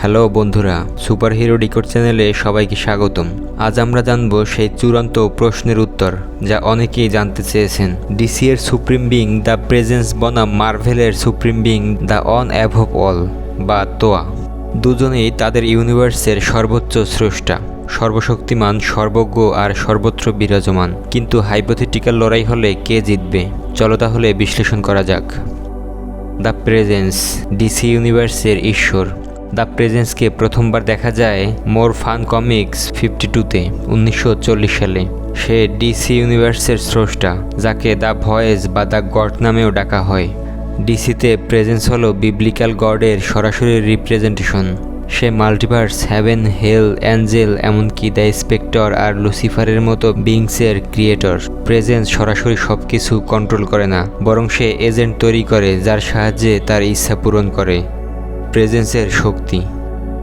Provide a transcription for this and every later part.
Hello বন্ধুরা। Super hero decode চ্যানেলে সবাইকে স্বাগতম। আজ আমরা জানব সেই চূড়ান্ত প্রশ্নের উত্তর, যা অনেকেই জানতে চেয়েছেন। ডিসি এর সুপ্রিম বিং দ্য প্রেজেন্স বনাম মার্ভেলের supreme being the one above all বা তোয়া দুজনেই তাদের ইউনিভার্সের সর্বোচ্চ স্রষ্টা, সর্বশক্তিমান, সর্বজ্ঞ আর সর্বত্র বিরাজমান। কিন্তু হাইপোথেটিক্যাল লড়াই হলে কে জিতবে? চলো তাহলে বিশ্লেষণ করা যাক। দ্য প্রেজেন্স, ডিসি ইউনিভার্সের ঈশ্বর। দ্য প্রেজেন্সকে প্রথমবার দেখা যায় মোর ফান কমিক্স ফিফটি টুতে, উনিশশো চল্লিশ সালে। সে ডিসি ইউনিভার্সের স্রষ্টা, যাকে দ্য ভয়েস বা দ্য গড নামেও ডাকা হয়। ডিসিতে প্রেজেন্স হলো বিবলিক্যাল গডের সরাসরি রিপ্রেজেন্টেশন। সে মাল্টিভার্স, হ্যাভেন, হেল, অ্যাঞ্জেল, এমনকি দ্য স্পেক্টর আর লুসিফারের মতো বিংসের ক্রিয়েটর। প্রেজেন্স সরাসরি সব কিছু কন্ট্রোল করে না, বরং সে এজেন্ট তৈরি করে যার সাহায্যে তার ইচ্ছা পূরণ করে। প্রেজেন্সের শক্তি,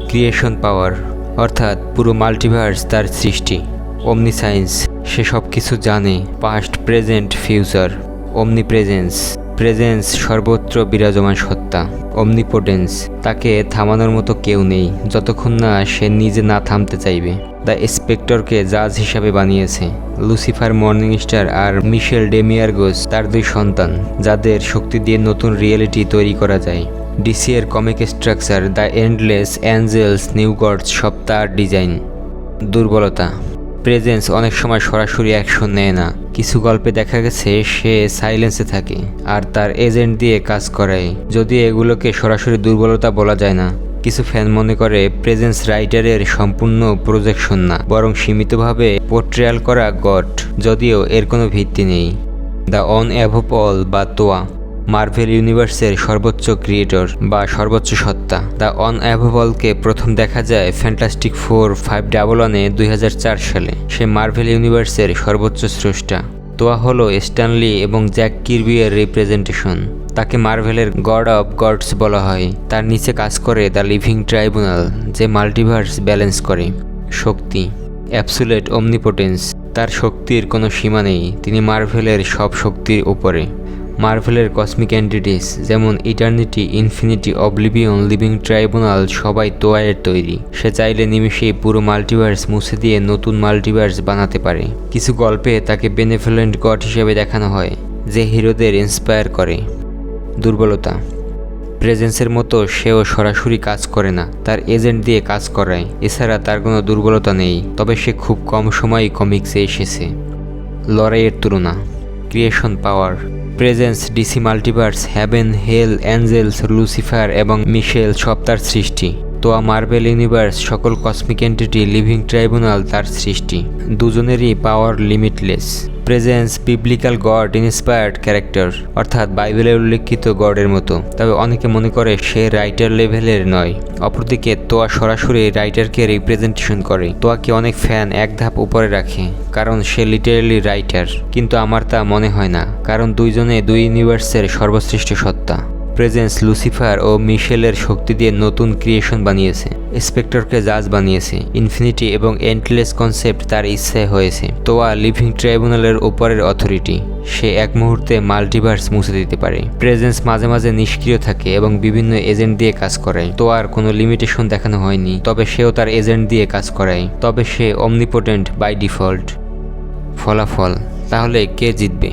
ক্রিয়েশন পাওয়ার, অর্থাৎ পুরো মাল্টিভার্স তার সৃষ্টি। অমনি সায়েন্স সে সব কিছু জানে, past, present, future. Omnipresence. Presence সর্বত্র বিরাজমান সত্তা অমনিপোটেন্স তাকে থামানোর মতো কেউ নেই, যতক্ষণ না সে নিজে না থামতে চাইবে। দ্য স্পেক্টরকে জাজ হিসাবে বানিয়েছে, লুসিফার মর্নিং স্টার আর মিশেল ডেমিয়ারগোস, তার দুই সন্তান, যাদের শক্তি দিয়ে নতুন রিয়েলিটি তৈরি করা যায়। ডিসি এর comic structure the endless angels new gods সব তার ডিজাইন। দুর্বলতা, প্রেজেন্স অনেক সময় সরাসরি অ্যাকশন নেয় না। কিছু গল্পে দেখা গেছে, সে সাইলেন্সে থাকে আর তার এজেন্ট দিয়ে কাজ করায় যদি এগুলোকে সরাসরি দুর্বলতা বলা যায় না, কিছু ফ্যান মনে করে প্রেজেন্স রাইটারের সম্পূর্ণ প্রজেকশন না, বরং সীমিতভাবে পোর্ট্রেয়াল করা গট, যদিও এর কোনো ভিত্তি নেই। দ্য অন অ্যাভোপল বা তোয়া মার্ভেল ইউনিভার্সের সর্বোচ্চ ক্রিয়েটর বা সর্বোচ্চ সত্তা। দ্য অন অ্যাভোবলকে প্রথম দেখা যায় ফ্যান্টাস্টিক ফোর ফাইভ ডাবল ওয়ানে দুই হাজার চার সালে। সে মার্ভেল ইউনিভার্সের সর্বোচ্চ স্রষ্টা। তোয়া হলো স্ট্যানলি এবং জ্যাক কিরবিয়ের রিপ্রেজেন্টেশন তাকে মার্ভেলের গড অফ গডস বলা হয়। তার নিচে কাজ করে দ্য লিভিং ট্রাইব্যুনাল যে মাল্টিভার্স ব্যালেন্স করে। শক্তি অ্যাবসুলেট অমনিপোটেন্স তার শক্তির কোনো সীমা নেই। তিনি মার্ভেলের সব শক্তির উপরে। মার্ভেলের কসমিক এন্টিটিস যেমন eternity infinity oblivion living tribunal সবাই তোয়ায়ের তৈরি। সে চাইলে নিমিশেই পুরো মাল্টিভার্স মুছে দিয়ে নতুন মাল্টিভার্স বানাতে পারে। কিছু গল্পে তাকে বেনেফিলেন্ট গড হিসেবে দেখানো হয়, যে হিরোদের ইন্সপায়ার করে। দুর্বলতা। প্রেজেন্সের মতো সেও সরাসরি কাজ করে না, তার এজেন্ট দিয়ে কাজ করায়। এছাড়া তার কোনো দুর্বলতা নেই, তবে সে খুব কম সময়ই কমিক্সে এসেছে। লড়াইয়ের তুলনা। Creation power presence DC multiverse heaven hell angels Lucifer এবং মিশেল সব তার সৃষ্টি। তোয়া মার্বেল ইউনিভার্স সকল কসমিক এন্টিটি লিভিং ট্রাইব্যুনাল তার সৃষ্টি। দুজনেরই power limitless. Presence biblical God, inspired character, অর্থাৎ বাইবেলে উল্লেখিত গডের মতো। তবে অনেকে মনে করে সে রাইটার লেভেলের নয়। অপরদিকে তোয়া সরাসরি রাইটারকে রিপ্রেজেন্টেশন করে। তোয়াকে অনেক ফ্যান এক ধাপ উপরে রাখে, কারণ সে লিটারেলি রাইটার। কিন্তু আমার তা মনে হয় না, কারণ দুইজনে দুই ইউনিভার্সের সর্বশ্রেষ্ঠ সত্তা। প্রেজেন্স লুসিফার ও মিশেলের শক্তি দিয়ে নতুন ক্রিয়েশন বানিয়েছে। স্পেক্টরকে জাজ বানিয়েছে। ইনফিনিটি এবং এন্টলেস কনসেপ্ট তার ইচ্ছায় হয়েছে। তোয়া লিভিং ট্রাইব্যুনালের উপরের অথরিটি সে এক মুহূর্তে মাল্টিভার্স মুছে দিতে পারে। প্রেজেন্স মাঝে মাঝে নিষ্ক্রিয় থাকে এবং বিভিন্ন এজেন্ট দিয়ে কাজ করায় তো আর কোনো লিমিটেশন দেখানো হয়নি, তবে সেও তার এজেন্ট দিয়ে কাজ করায় তবে সে অমনিপোটেন্ট বাই ডিফল্ট ফলাফল, তাহলে কে জিতবে?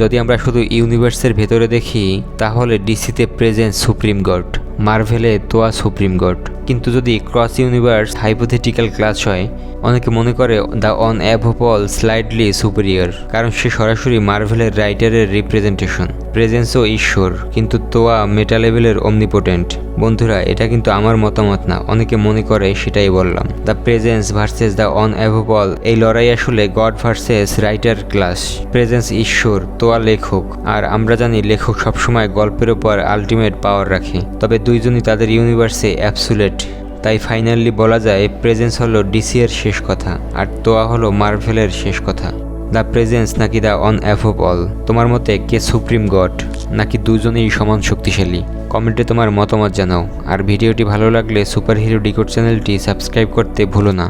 যদি আমরা শুধু ইউনিভার্সের ভেতরে দেখি, তাহলে ডিসিতে প্রেজেন্ট সুপ্রিম গড মার্ভেলে তোয়া সুপ্রিম গড কিন্তু যদি ক্রস ইউনিভার্স হাইপোথেটিক্যাল ক্লাস হয়, অনেকে মনে করে the one above all slightly superior, কারণ সে সরাসরি মার্ভেলের রাইটারের রিপ্রেজেন্টেশন। প্রেজেন্সও ঈশ্বর, কিন্তু তোয়া মেটা লেভেলের অমনিপোটেন্ট বন্ধুরা, এটা কিন্তু আমার মতামত না, অনেকে মনে করে, সেটাই বললাম। The presence versus the one above all এই লড়াই আসলে God versus writer class presence ঈশ্বর, তোয়া লেখক, আর আমরা জানি লেখক সবসময় গল্পের ওপর আলটিমেট পাওয়ার রাখে, তবে দুইজনই তাদের ইউনিভার্সে অ্যাবসুলেট তাই ফাইনালি বলা যায় প্রেজেন্স হলো ডিসি এর শেষ কথা, আর তোয়া হলো মার্ভেলের শেষ কথা। দ্য প্রেজেন্স নাকি the one above all তোমার মতে কে সুপ্রিম গড নাকি দুজনেই সমান শক্তিশালী? কমেন্টে তোমার মতামত জানাও। আর ভিডিওটি ভালো লাগলে সুপার হিরো ডিকোড চ্যানেলটি সাবস্ক্রাইব করতে ভুলো না।